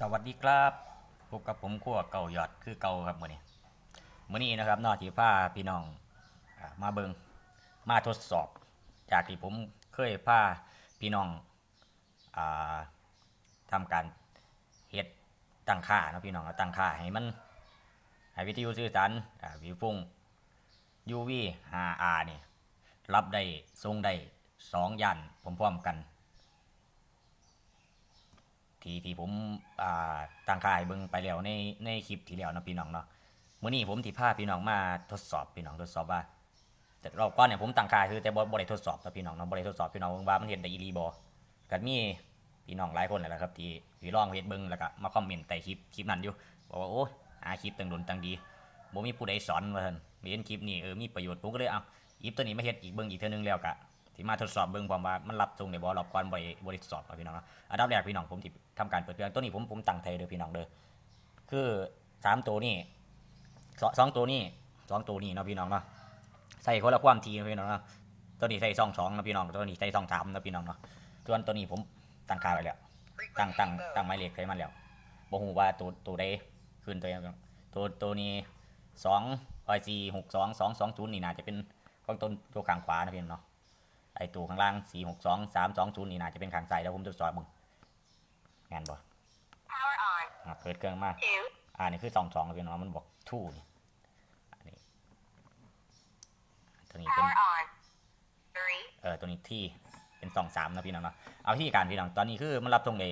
สวัสดีครับพบกับผมขั้วเก่ายอดคือเก่าครับมื้อนี้มื้อนี้นะครับนอกที่พาพี่น้องมาเบิงมาทดสอบ จากที่ผมเคยพาพี่น้องอาทำการเฮ็ดตั้งค่านะพี่น้องตั้งค่าให้มันให้วิทยุสื่อสารวิวฟุ้ง UV 5R นี่รับได้ทรงได้สองย่านพร้อมๆกัน ที่ที่ผมอ่าตั้งค่ายเบิ่งไปแล้วในในคลิปที่แล้วนะพี่น้องเนาะมื้อนี้ผมสิพาพี่น้องมาทดสอบพี่น้องทดสอบว่าแต่รอบก่อนเนี่ยผมตั้งค่ายคือแต่บ่บ่ได้ทดสอบเนาะพี่น้องเนาะบ่ได้ทดสอบพี่น้องว่ามันเฮ็ดได้อีหลีบ่ก็มีพี่น้องหลายคนแหละครับ ที่ที่ลองเฮ็ดเบิ่งแล้วก็มาคอมเมนต์ใต้คลิปคลิปนั้นอยู่บอกว่าโอ้ยหาคลิปตั้งดนตั้งดีบ่มีผู้ใดสอนว่าซั่นเห็นคลิปนี้เออมีประโยชน์ผมก็เลยเอาหยิบตัวนี้มาเฮ็ดอีกเบิ่งอีกเทื่อนึงแล้วก็ สิมาทดสอบเบิ่งพร้อมว่ามันรับตรงได้บ่รอบก่อนบ่ได้บ่ได้ทดสอบเนาะพี่น้องเนาะอันดับแรกพี่น้องผมที่ทำการเปิดเครื่องตัวนี้ผมผมตั้งไทยเด้อพี่น้องเด้อคือสามตัวนี้สองสองตัวนี้สองตัวนี้เนาะพี่น้องเนาะใส่คนละความทีนะพี่น้องเนาะตัวนี้ใส่สองสองนะพี่น้องตัวนี้ใส่สองสามนะพี่น้องเนาะส่วนตัวนี้ผมตั้งค่าไว้แล้วตั้งตั้งตั้งหมายเลขใส่มันแล้วบ่ฮู้ว่าตัวตัวใดขึ้นตัวยังตัวตัวนี้สองร้อยสี่หกสองสองสองศูนย์นี่น่าจะเป็นของต้นตัวข้างขวานะพี่น้องเนาะ ไอตัวข้างล่างสี่หกสองสามสองศูนย์นี่น่าจะเป็นข้างซ้ายแล้วผมทดสอบมึงงานบ่ Power on. อะเปิดเครื่องมา Two. อ่านี่คือสองสองพี่น้องมันบอกทู่นี่อันนี้ตัวนี้เป็น Power on. Three. เออตัวนี้ที่เป็นสองสามนะพี่น้องเนาะเอาที่การพี่น้องตอนนี้คือมันรับตรงใน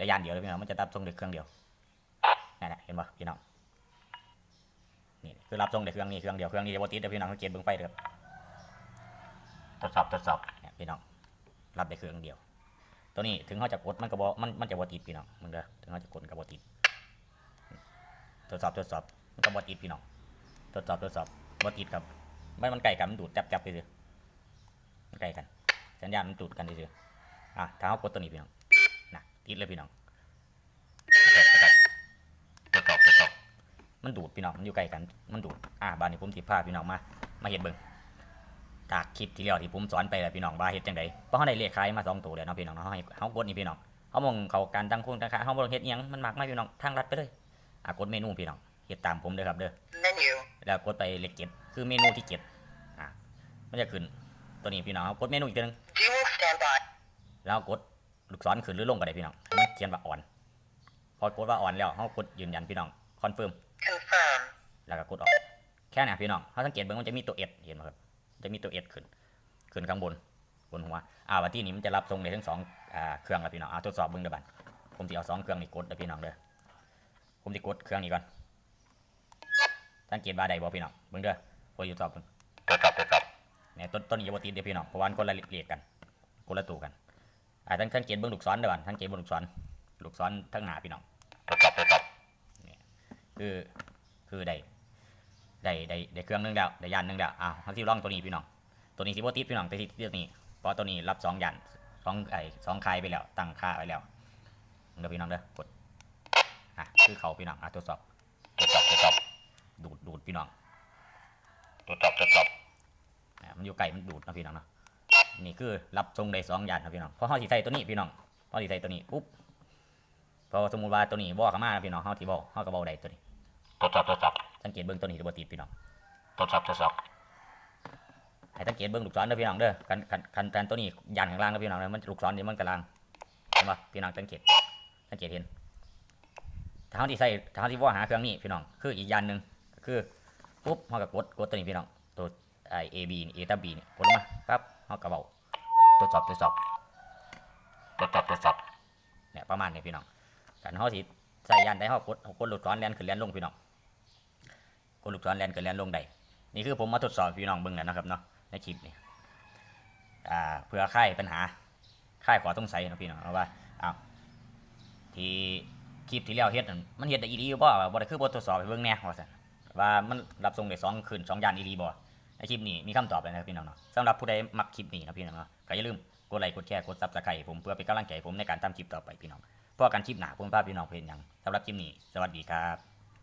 ระยานเดียวเลยพี่น้องมันจะรับตรงเด็กเครื่องเดียวนั่นแหละเห็นป่ะพี่น้องนี่คือรับตรงเด็กเครื่องนี้เครื่องเดียวเครื่องนี้จะบติดเดี๋ยวพี่น้องสังเกตเบื้องไฟเด้อ ทดสอบทดสอบเนี่ยพี่น้องรับได้เครื่องเดียว ตัวนี้ถึงเขาจะกดมันก็บมันมันจะบอติดพี่น้องมึงเด้อถึงเขาจะกดก็บอติดทดสอบทดสอบมันก็บติดพี่น้องทดสอบทดสอบบอติดครับมันมันไก่กันมันดูดจับจับไปเลยใกล้กันสัญญาณมันจุดกันเฉยอะถ้าเขากดตัวนี้พี่น้องนะติดเลยพี่น้องกดกดกดกดกดมันดูดพี่น้องมันอยู่ใกล้กันมันดูดอะบานนี้ผมติพาพี่น้องมามาเห็นเบิ่ง จากคลิปที่แล้วที่ผมสอนไปแล้วพี่น้องว่าเฮ็ดจังไดเพราะเขาได้เลขคล้ายมาสองตัวแล้วเนาะพี่น้องเนาะเขาให้เขากดนี่พี่น้องเขามองเขาการตั้งโครงตั้งค่าเขาบ่ต้องเฮ็ดอิหยังมันมากมายพี่น้องทางลัดไปเลยอะกดเมนูพี่น้องเฮ็ดตามผมเด้อครับเด้อ Menu. แล้วกดไปเลขเจ็ดคือเมนูที่เจ็ดอะมันจะขึ้นตัวนี้พี่น้องเอากดเมนูอีกตัวหนึง Dual standby. แล้วกดลูกศรขึ้นหรือลงก็ได้พี่น้องให้มันเขียนว่าอ่อน พอกดว่าอ่อนแล้วเขากดยืนยันพี่น้องคอนเฟิร์ม Confirm. แล้วก็กดออกแค่นี้พี่น้องเขาสังเกตเบิ่งมันจะมีตัวเอ็ดเห็นไหมครับ จะมีตัวเอ็ดขึ้น ขึ้นข้างบนบนหัวอ่าวันที่นี้มันจะรับทรงในทั้งสองอ่าเครื่องแล้วพี่น้องอ่าทดสอบเบิ่งเด้อบัดผมจะเอาสองเครื่องนี้กดเด้อพี่น้องเด้อผมจะกดเครื่องนี้ก่อนสังเกตว่าใดบ่พี่น้องเบิ่งเด้อพออยู่ตอบเบิ่งทดสอบทดสอบเนี่ยต้นต้นนี้จะบ่ติดเด้อพี่น้องเพราะว่ามันคนละเรียกกันคนละตัวกันอ่าทั้งทั้งเกณฑ์เบิ่งลูกศรเด้อบัดทั้งเกณฑ์เบิ่งลูกศรลูกศรทั้งหน้าพี่น้องทดสอบทดสอบคือคือได้ ได้ได้ได้เครื่องหนึงแล้วได้ยานหนึงแล้วอ่าทั้งที่ร่องตัวนี้พี่น้องตัวนี้สิบ่ติดพี่น้องแต่ที่ตัวนี้เพราะตัวนี้รับสองยานสองไอ้สองคายไปแล้วตั้งค่าไว้แล้วเดี๋ยวพี่น้องเด้อกดอะคือเขาพี่น้องอะทดสอบทดสอบทดสอบดูดดูดพี่น้องทดสอบทดสอบอะมันอยู่ไกลมันดูดนะพี่น้องเนาะนี่คือรับทรงได้สองยานนะพี่น้องเพราะเขาสิใส่ตัวนี้พี่น้องพอสิใส่ตัวนี้ปุ๊บพอสมมุติว่าตัวนี้บอกเข้ามานะพี่น้องเขาที่บอเขาก็บอกได้ตัวนี้ทดสอบทดสอบ สังเกตเบื้องตัวนี้จะบ่ติดพี่น้องทดสอบทดสอบให้สังเกตเบื้องลูกศรเด้อพี่น้องเด้อคันคันคันคันตัวนี้ยันข้างล่างเด้อพี่น้องเด้อมันลูกศรนี่มันกำลังเห็นปะพี่น้องสังเกตสังเกตเห็นถ้าเขาที่ใส่ถ้าเขาที่ว่าหาเครื่องนี้พี่น้องคืออีกยันหนึ่งก็คือปุ๊บเขาก็กดกดตัวนี้พี่น้องตัวไอเอบีนี่เอตับบีนี่กดลงมาปั๊บเขาก็เบาตรวจสอบตรวจสอบทดสอบทดสอบเนี่ยประมาณนี้พี่น้องกันเขาที่ใส่ยันได้เขากดเขากดลูกศรแลนขึ้นแลนลงพี่น้อง กดลูกศรแลนขึ้นแลนลงได้นี่คือผมมาทดสอบพี่น้องเบิ่งแล้วนะครับเนาะในคลิปนี้อ่าเพื่อค่ายปัญหาค่ายขอสงใสัยนะพี่น้องเอาว่าอ้าวที่คลิปที่แล้วเฮ็ดมันเฮ็ดได้อีหลีบ่ว่าบ่ได้คือบททดสอบให้เบิ่งแน่ว่าซั่นว่ามันรับส่งได้สองคืนสองยานอีหลีบ่ในคลิปนี้มีคำตอบเลยนะพี่น้องเนาะสำหรับผู้ใดมักคลิปนี้นะพี่น้องเนาะก็อย่าลืมกดไลค์กดแชร์กด Subscribe ให้ผมเพื่อเป็นกำลังใจให้ผมในการทำคลิปต่อไปพี่น้องพอกันคลิปหน้าผมพาพี่น้องเพลงหยังสำหรับคลิปนี้ สวัสดีครับ